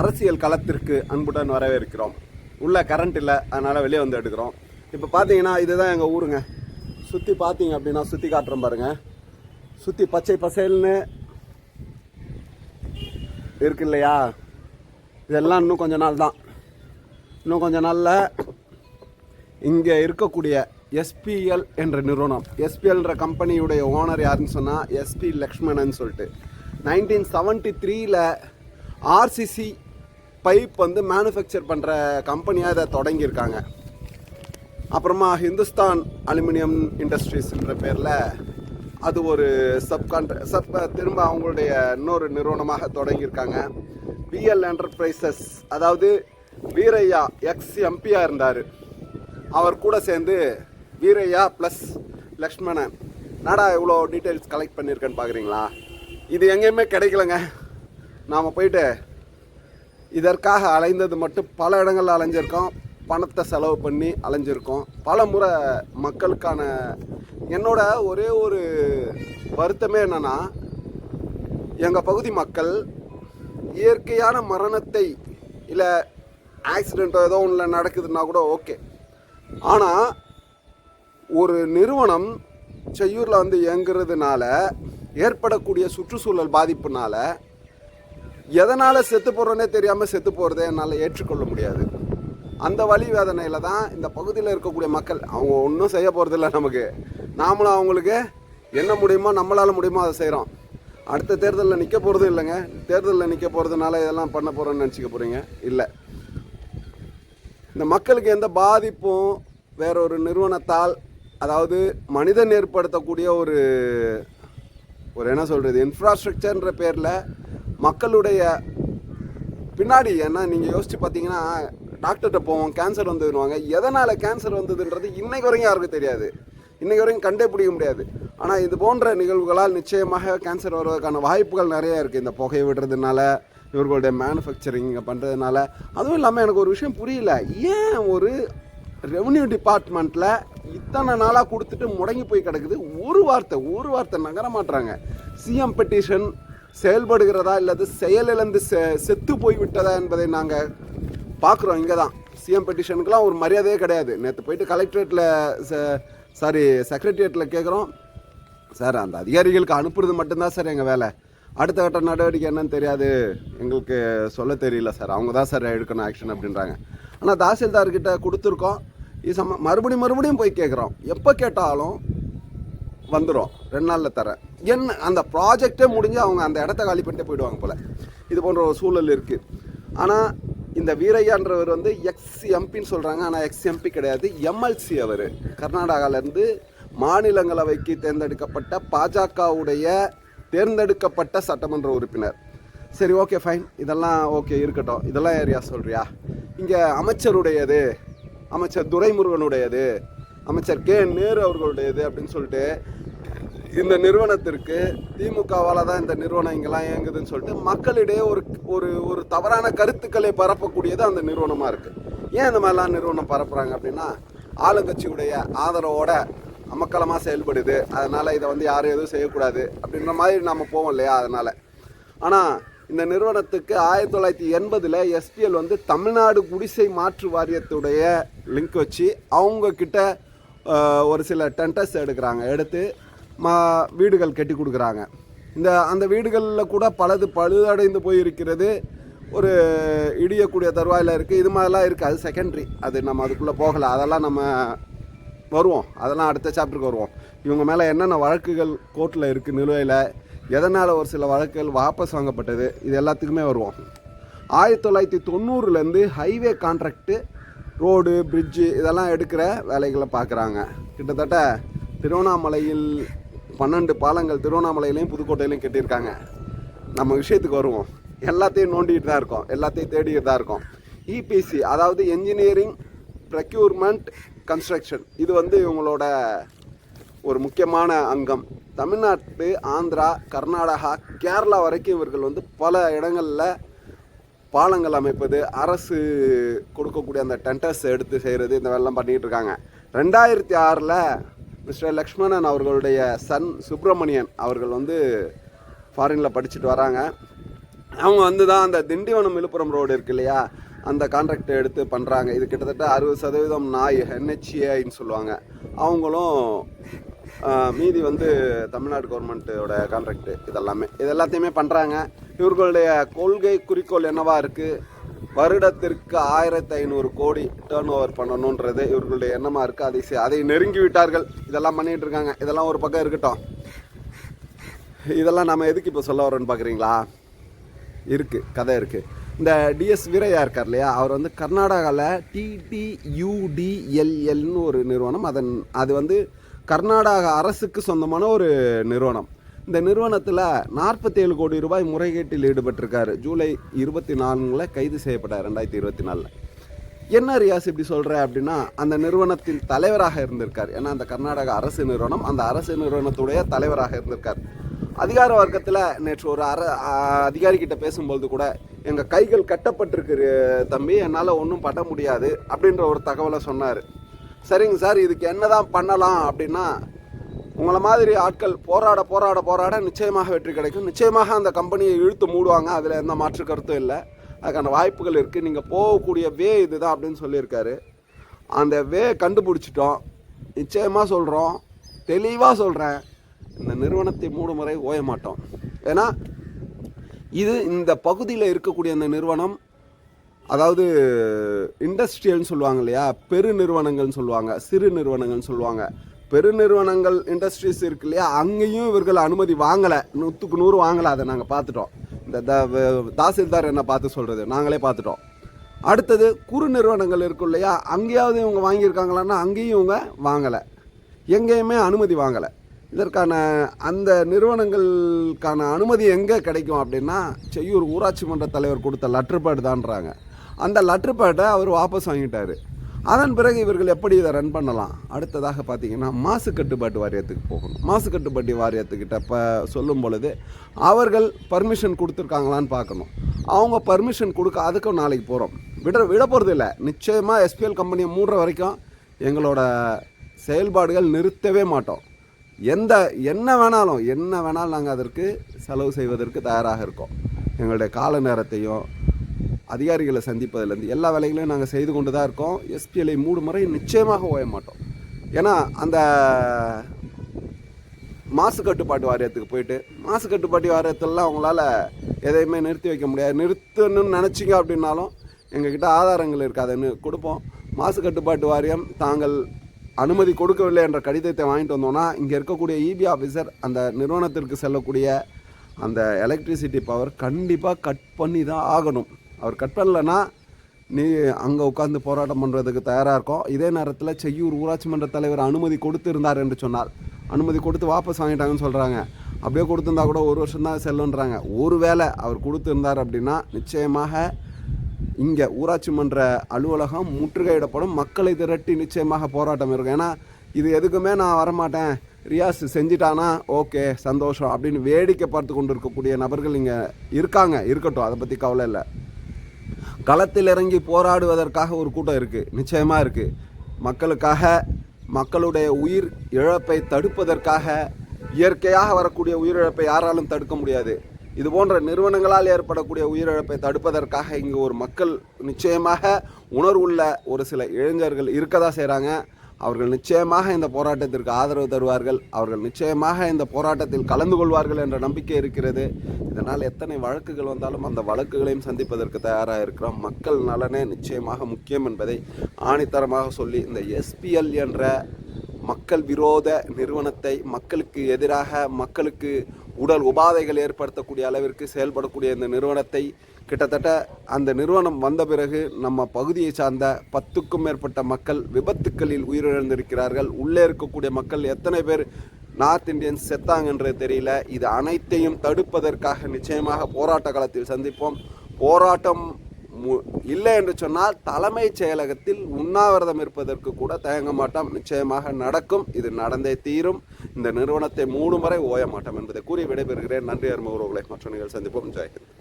அரசியல் களத்திற்கு அன்புடன் வரவேற்கிறோம். உள்ள கரண்ட் இல்லை அதனால் வெளியே வந்து எடுக்கிறோம். இப்போ பார்த்தீங்கன்னா இதுதான் எங்கள் ஊருங்க. சுற்றி பார்த்தீங்க அப்படின்னா சுற்றி காட்டுறோம் பாருங்க. சுற்றி பச்சை பசேல்னு இருக்கு இல்லையா? இதெல்லாம் இன்னும் கொஞ்ச நாள் தான். இன்னும் கொஞ்ச நாளில் இங்கே இருக்கக்கூடிய எஸ்பிஎல் என்ற நிறுவனம். எஸ்பிஎல்ன்ற கம்பெனியுடைய ஓனர் யாருன்னு சொன்னால் எஸ்பி லக்ஷ்மணன் சொல்லிட்டு. நைன்டீன் செவன்ட்டி த்ரீல ஆர்சிசி பைப் வந்து மேனுஃபேக்சர் பண்ணுற கம்பெனியாக இதை தொடங்கியிருக்காங்க. அப்புறமா ஹிந்துஸ்தான் அலுமினியம் இண்டஸ்ட்ரீஸ்ன்ற பேரில் அது ஒரு சப்கான்ட்ர சப் திரும்ப அவங்களுடைய இன்னொரு நிறுவனமாக தொடங்கியிருக்காங்க. பிஎல் என்டர்பிரைசஸ் அதாவது வீரையா எக்ஸ் எம்பியாக இருந்தார். அவர் கூட சேர்ந்து வீரையா ப்ளஸ் லக்ஷ்மணன். நாடா இவ்வளோ டீட்டெயில்ஸ் கலெக்ட் பண்ணியிருக்கேன்னு பார்க்குறீங்களா இது எங்கேயுமே கிடைக்கலங்க. நாம் போயிட்டு இதற்காக அலைந்தது மட்டும் பல இடங்களில் அலைஞ்சிருக்கோம். பணத்தை செலவு பண்ணி அலைஞ்சிருக்கோம். பல முறை மக்களுக்கான என்னோட ஒரே ஒரு வருத்தமே என்னன்னா எங்கள் பகுதி மக்கள் இயற்கையான மரணத்தை இல்லை ஆக்சிடெண்ட்டோ ஏதோ ஒன்றில் நடக்குதுன்னா கூட ஓகே ஆனால் ஒரு நிறுவனம் செய்யூரில் வந்து இயங்குறதுனால ஏற்படக்கூடிய சுற்றுச்சூழல் பாதிப்புனால் எதனால் செத்து போகிறோன்னே தெரியாமல் செத்து போகிறதே என்னால் ஏற்றுக்கொள்ள முடியாது. அந்த வழி வேதனையில் தான் இந்த பகுதியில் இருக்கக்கூடிய மக்கள் அவங்க ஒன்றும் செய்ய போகிறதில்ல நமக்கு. நாமளும் அவங்களுக்கு என்ன முடியுமோ நம்மளால் முடியுமோ அதை செய்கிறோம் அடுத்த தேர்தலில் நிற்க போகிறது இல்லைங்க. தேர்தலில் நிற்க போகிறதுனால இதெல்லாம் பண்ண போகிறோன்னு நினச்சிக்க போகிறீங்க இல்லை. இந்த மக்களுக்கு எந்த பாதிப்பும் வேற ஒரு நிறுவனத்தால் அதாவது மனிதன் ஏற்படுத்தக்கூடிய ஒரு ஒரு என்ன சொல்கிறது இன்ஃப்ராஸ்ட்ரக்சர்ன்ற பேரில் மக்களுடைய பின்னாடி ஏன்னா நீங்கள் யோசிச்சு பார்த்தீங்கன்னா டாக்டர்கிட்ட போவோம் கேன்சர் வந்துடுவாங்க எதனால் கேன்சர் வந்ததுன்றது இன்னைக்கு வரைக்கும் யாருக்கும் தெரியாது. இன்றைக்கு வரைக்கும் கண்டே பிடிக்க முடியாது. ஆனால் இது போன்ற நிகழ்வுகளால் நிச்சயமாக கேன்சர் வருவதற்கான வாய்ப்புகள் நிறைய இருக்குது இந்த புகையை விடுறதுனால இவர்களுடைய மேனுஃபேக்சரிங் பண்ணுறதுனால அதுவும் இல்லாமல் எனக்கு ஒரு விஷயம் புரியல. ஏன் ஒரு ரெவன்யூ டிபார்ட்மெண்ட்டில் இத்தனை நாளாக கொடுத்துட்டு முடங்கி போய் கிடக்குது? ஒரு வார்த்தை ஒரு வார்த்தை நகர மாட்டுறாங்க சிஎம் பெட்டிஷன் செயல்படுகிறதா இல்லது செயலிழந்து செ செத்து போய் விட்டதா என்பதை நாங்கள் பார்க்குறோம் இங்கே தான் சிஎம் பெட்டிஷனுக்கெலாம் ஒரு மரியாதையே கிடையாது. நேற்று போயிட்டு கலெக்டரேட்டில் சாரி செக்ரட்டரியேட்டில் கேட்குறோம் சார் அந்த அதிகாரிகளுக்கு அனுப்புறது மட்டும்தான் சார் எங்கள் வேலை. அடுத்த கட்ட நடவடிக்கை என்னன்னு தெரியாது. எங்களுக்கு சொல்ல தெரியல சார். அவங்க தான் சார் எடுக்கணும் ஆக்ஷன் அப்படின்றாங்க. ஆனால் தாசில்தார்கிட்ட கொடுத்துருக்கோம். இது சம்ம மறுபடியும் மறுபடியும் போய் கேட்குறோம் எப்போ கேட்டாலும் வந்துடும் ரெண்டு நாளில் தரேன். என்ன அந்த ப்ராஜெக்டே முடிஞ்சு அவங்க அந்த இடத்த காலி பண்ணிட்டு போயிடுவாங்க போல். இது போன்ற ஒரு சூழல் இருக்குது ஆனால் இந்த வீரையான்றவர் வந்து எக்ஸ் எம்பின்னு சொல்கிறாங்க ஆனால் எக்ஸ் எம்பி கிடையாது. எம்எல்சி அவர். கர்நாடகாவிலேருந்து மாநிலங்களவைக்கு தேர்ந்தெடுக்கப்பட்ட பாஜகவுடைய தேர்ந்தெடுக்கப்பட்ட சட்டமன்ற உறுப்பினர். சரி ஓகே ஃபைன் இதெல்லாம் ஓகே இருக்கட்டும். இதெல்லாம் ஏரியா சொல்கிறியா இங்கே அமைச்சருடையது. அமைச்சர் துரைமுருகனுடையது. அமைச்சர் கே நேரு அவர்களுடையது அப்படின்னு சொல்லிட்டு இந்த நிறுவனத்திற்கு திமுகவால் தான் இந்த நிறுவனம் இங்கெல்லாம் இயங்குதுன்னு சொல்லிட்டு மக்களிடையே ஒரு ஒரு ஒரு தவறான கருத்துக்களை பரப்பக்கூடியது அந்த நிறுவனமாக இருக்குது ஏன் இந்த மாதிரிலாம் நிறுவனம் பரப்புகிறாங்க அப்படின்னா ஆளுங்கட்சியுடைய ஆதரவோட அமக்கலமாக செயல்படுது. அதனால் இதை வந்து யாரும் எதுவும் செய்யக்கூடாது அப்படின்ற மாதிரி நம்ம போவோம் இல்லையா அதனால். ஆனால் இந்த நிறுவனத்துக்கு ஆயிரத்தி தொள்ளாயிரத்தி எண்பதில் எஸ்பிஎல் வந்து தமிழ்நாடு குடிசை மாற்று வாரியத்துடைய லிங்க் வச்சு அவங்கக்கிட்ட ஒரு சில டென்டஸ் எடுக்கிறாங்க. எடுத்து மா வீடுகள் கட்டி கொடுக்குறாங்க. இந்த அந்த வீடுகளில் கூட பலது பழுதடைந்து போயிருக்கிறது ஒரு இடியக்கூடிய தருவாயில் இருக்குது இது மாதிரிலாம் இருக்குது அது செகண்ட்ரி அது நம்ம அதுக்குள்ளே போகலை. அதெல்லாம் நம்ம வருவோம். அதெல்லாம் அடுத்த சாப்டருக்கு வருவோம். இவங்க மேலே என்னென்ன வழக்குகள் கோர்ட்டில் இருக்குது நிலுவையில்? எதனால் ஒரு சில வழக்குகள் வாபஸ் வாங்கப்பட்டது? இது எல்லாத்துக்குமே வருவோம். ஆயிரத்தி தொள்ளாயிரத்தி தொண்ணூறுலேருந்து ஹைவே கான்ட்ராக்டு ரோடு பிரிட்ஜு இதெல்லாம் எடுக்கிற வேலைகளை பார்க்குறாங்க. கிட்டத்தட்ட திருவண்ணாமலையில் பன்னெண்டு பாலங்கள் திருவண்ணாமலையிலையும் புதுக்கோட்டையிலையும் கட்டியிருக்காங்க. நம்ம விஷயத்துக்கு வருவோம். எல்லாத்தையும் நோண்டிகிட்டு தான் இருக்கோம். எல்லாத்தையும் தேடிட்டு தான் இருக்கோம். இபிசி அதாவது என்ஜினியரிங் ப்ரக்யூர்மெண்ட் கன்ஸ்ட்ரக்ஷன் இது வந்து இவங்களோட ஒரு முக்கியமான அங்கம். தமிழ்நாட்டு ஆந்திரா கர்நாடகா கேரளா வரைக்கும் இவர்கள் வந்து பல இடங்களில் பாலங்கள் அமைப்பது அரசு கொடுக்கக்கூடிய அந்த டெண்டர்ஸ் எடுத்து செய்கிறது இந்த வேலைலாம் பண்ணிகிட்டு இருக்காங்க. ரெண்டாயிரத்தி ஆறில் மிஸ்டர் லக்ஷ்மணன் அவர்களுடைய சன் சுப்பிரமணியன் அவர்கள் வந்து ஃபாரினில் படிச்சுட்டு வராங்க. அவங்க வந்து தான் அந்த திண்டிவனம் விழுப்புரம் ரோடு இருக்கு இல்லையா? அந்த கான்ட்ராக்டை எடுத்து பண்ணுறாங்க இது கிட்டத்தட்ட அறுபது சதவீதம் நாய் என்ஹெச்ஏன்னு சொல்லுவாங்க. அவங்களும் மீதி வந்து தமிழ்நாடு கவர்மெண்ட்டோட கான்ட்ராக்ட் இதெல்லாமே. இது எல்லாத்தையுமே பண்ணுறாங்க இவர்களுடைய கொள்கை குறிக்கோள் என்னவா இருக்குது வருடத்திற்கு ஆயிரத்தி ஐநூறு கோடி டேர்ன் ஓவர் பண்ணணுன்றது இவர்களுடைய எண்ணமாக இருக்குது அதை செ- அதை நெருங்கி விட்டார்கள். இதெல்லாம் பண்ணிகிட்டு இருக்காங்க. இதெல்லாம் ஒரு பக்கம் இருக்கட்டும். இதெல்லாம் நம்ம எதுக்கு இப்போ சொல்ல வரோன்னு பார்க்குறீங்களா இருக்குது கதை இருக்குது இந்த டிஎஸ் வீரையா இருக்கார் இல்லையா? அவர் வந்து கர்நாடகாவில் டிடியூடிஎல்எல்னு ஒரு நிறுவனம். அதன் அது வந்து கர்நாடக அரசுக்கு சொந்தமான ஒரு நிறுவனம். இந்த நிறுவனத்தில் நாற்பத்தேழு கோடி ரூபாய் முறைகேட்டில் ஈடுபட்டிருக்காரு. ஜூலை இருபத்தி நான்கில் கைது செய்யப்பட்டார் ரெண்டாயிரத்தி இருபத்தி நாலில். என்ன ரியாஸ் இப்படி சொல்கிற அப்படின்னா அந்த நிறுவனத்தின் தலைவராக இருந்திருக்கார். ஏன்னா அந்த கர்நாடக அரசு நிறுவனம் அந்த அரசு நிறுவனத்துடைய தலைவராக இருந்திருக்கார். அதிகார வர்க்கத்தில் நேற்று ஒரு அர அதிகாரிக்கிட்ட பேசும்பொழுது கூட எங்கள் கைகள் கட்டப்பட்டிருக்கு தம்பி என்னால் ஒன்றும் பண்ண முடியாது அப்படின்ற ஒரு தகவலை சொன்னார். சரிங்க சார் இதுக்கு என்ன தான் பண்ணலாம் அப்படின்னா உங்களை மாதிரி ஆட்கள் போராட போராட போராட நிச்சயமாக வெற்றி கிடைக்கும். நிச்சயமாக அந்த கம்பெனியை இழுத்து மூடுவாங்க. அதில் எந்த மாற்று கருத்தும் இல்லை. அதுக்கான வாய்ப்புகள் இருக்குது நீங்கள் போகக்கூடிய வே இதுதான் அப்படின்னு சொல்லியிருக்காரு. அந்த வே கண்டுபிடிச்சிட்டோம். நிச்சயமாக சொல்கிறோம் தெளிவாக சொல்கிறேன் இந்த நிறுவனத்தை மூடு முறை ஓய மாட்டோம். ஏன்னா இது இந்த பகுதியில் இருக்கக்கூடிய அந்த நிறுவனம் அதாவது இண்டஸ்ட்ரியல்னு சொல்லுவாங்க இல்லையா? பெரு நிறுவனங்கள்னு சொல்லுவாங்க சிறு நிறுவனங்கள்னு சொல்லுவாங்க. பெரு நிறுவனங்கள் இண்டஸ்ட்ரீஸ் இருக்கு இல்லையா? அங்கேயும் இவர்கள் அனுமதி வாங்கலை. நூற்றுக்கு நூறு வாங்கலை அதை நாங்கள் பார்த்துட்டோம். இந்த த தாசில்தார் என்ன பார்த்து சொல்கிறது நாங்களே பார்த்துட்டோம். அடுத்தது குறு நிறுவனங்கள் இருக்கும் இல்லையா? அங்கேயாவது இவங்க வாங்கியிருக்காங்களான்னா அங்கேயும் இவங்க வாங்கலை. எங்கேயுமே அனுமதி வாங்கலை. இதற்கான அந்த நிறுவனங்களுக்கான அனுமதி எங்கே கிடைக்கும் அப்படின்னா செய்யூர் ஊராட்சி மன்ற தலைவர் கொடுத்த லெட்டர் தான்றாங்க அந்த லெட்ரு பேட்டை அவர் வாபஸ் வாங்கிட்டார். அதன் பிறகு இவர்கள் எப்படி இதை ரன் பண்ணலாம்? அடுத்ததாக பார்த்தீங்கன்னா மாசு கட்டுப்பாட்டு வாரியத்துக்கு போகணும். மாசு கட்டுப்பாட்டு வாரியத்துக்கிட்ட இப்போ சொல்லும் பொழுது அவர்கள் பர்மிஷன் கொடுத்துருக்காங்களான்னு பார்க்கணும். அவங்க பர்மிஷன் கொடுக்க அதுக்கும் நாளைக்கு போகிறோம் விட விட போகிறது இல்லை. நிச்சயமாக எஸ்பிஎல் கம்பெனியை மூடுற வரைக்கும் எங்களோட செயல்பாடுகள் நிறுத்தவே மாட்டோம். எந்த என்ன வேணாலும் என்ன வேணாலும் நாங்கள் அதற்கு செலவு செய்வதற்கு தயாராக இருக்கோம். எங்களுடைய கால நேரத்தையும் அதிகாரிகளை சந்திப்பதிலேருந்து எல்லா வேலைகளையும் நாங்கள் செய்து கொண்டு தான் இருக்கோம் எஸ்பிஎல்ஐ மூணு முறை நிச்சயமாக ஓய மாட்டோம். ஏன்னா அந்த மாசு கட்டுப்பாட்டு வாரியத்துக்கு போயிட்டு மாசு கட்டுப்பாட்டு வாரியத்திலலாம் அவங்களால எதையுமே நிறுத்தி வைக்க முடியாது. நிறுத்தணும்னு நினச்சிங்க அப்படின்னாலும் எங்ககிட்ட ஆதாரங்கள் இருக்காதுன்னு கொடுப்போம். மாசு கட்டுப்பாட்டு வாரியம் தாங்கள் அனுமதி கொடுக்கவில்லை என்ற கடிதத்தை வாங்கிட்டு வந்தோம்னா இங்கே இருக்கக்கூடிய இபி ஆஃபீஸர் அந்த நிறுவனத்திற்கு செல்லக்கூடிய அந்த எலக்ட்ரிசிட்டி பவர் கண்டிப்பாக கட் பண்ணி தான் ஆகணும். அவர் கட் பண்ணலைன்னா நீ அங்கே உட்காந்து போராட்டம் பண்ணுறதுக்கு தயாராக இருக்கோம் இதே நேரத்தில் செய்யூர் ஊராட்சி மன்ற தலைவர் அனுமதி கொடுத்துருந்தார் என்று சொன்னார். அனுமதி கொடுத்து வாபஸ் வாங்கிட்டாங்கன்னு சொல்கிறாங்க அப்படியே கொடுத்துருந்தா கூட ஒரு வருஷம் தான் செல்லுன்றாங்க. ஒருவேளை அவர் கொடுத்துருந்தார் அப்படின்னா நிச்சயமாக இங்கே ஊராட்சி மன்ற அலுவலகம் முற்றுகையிடப்படும். மக்களை திரட்டி நிச்சயமாக போராட்டம் இருக்கும். ஏன்னா இது எதுக்குமே நான் வரமாட்டேன். ரியாஸ் செஞ்சிட்டானா ஓகே சந்தோஷம் அப்படின்னு வேடிக்கை பார்த்து கொண்டு இருக்கக்கூடிய நபர்கள் இங்கே இருக்காங்க. இருக்கட்டும் அதை பற்றி கவலை இல்லை. களத்தில் இறங்கி போராடுவதற்காக ஒரு கூட்டம் இருக்குது நிச்சயமாக இருக்குது மக்களுக்காக மக்களுடைய உயிர் இழப்பை தடுப்பதற்காக இயற்கையாக வரக்கூடிய உயிரிழப்பை யாராலும் தடுக்க முடியாது. இது போன்ற நிறுவனங்களால் ஏற்படக்கூடிய உயிரிழப்பை தடுப்பதற்காக இங்கு ஒரு மக்கள் நிச்சயமாக உணர்வுள்ள ஒரு சில இளைஞர்கள் இருக்க தான் செய்கிறாங்க அவர்கள் நிச்சயமாக இந்த போராட்டத்திற்கு ஆதரவு தருவார்கள். அவர்கள் நிச்சயமாக இந்த போராட்டத்தில் கலந்து கொள்வார்கள் என்ற நம்பிக்கை இருக்கிறது. இதனால் எத்தனை வழக்குகள் வந்தாலும் அந்த வழக்குகளையும் சந்திப்பதற்கு தயாராக இருக்கிறோம். மக்கள் நலனே நிச்சயமாக முக்கியம் என்பதை ஆணித்தரமாக சொல்லி இந்த எஸ்பிஎல் என்ற மக்கள் விரோத நிறுவனத்தை மக்களுக்கு எதிராக மக்களுக்கு உடல் உபாதைகள் ஏற்படுத்தக்கூடிய அளவிற்கு செயல்படக்கூடிய இந்த நிறுவனத்தை கிட்டத்தட்ட அந்த நிறுவனம் வந்த பிறகு நம்ம பகுதியை சார்ந்த பத்துக்கும் மேற்பட்ட மக்கள் விபத்துக்களில் உயிரிழந்திருக்கிறார்கள். உள்ளே இருக்கக்கூடிய மக்கள் எத்தனை பேர் நார்த் இந்தியன்ஸ் செத்தாங்கன்றது தெரியல. இது அனைத்தையும் தடுப்பதற்காக நிச்சயமாக போராட்ட களத்தில் சந்திப்போம். போராட்டம் மு- இல்லை என்று சொன்னால் தலைமைச் செயலகத்தில் உண்ணாவிரதம் இருப்பதற்கு கூட தயங்க மாட்டோம். நிச்சயமாக நடக்கும். இது நடந்தே தீரும். இந்த நிறுவனத்தை மூடும் வரை ஓய மாட்டோம் என்பதை கூறி விடைபெறுகிறேன். நன்றி அருமை உறவுகளை. மற்ற நிகழ்ச்சி சந்திப்போம். ஜெயஹிந்த்.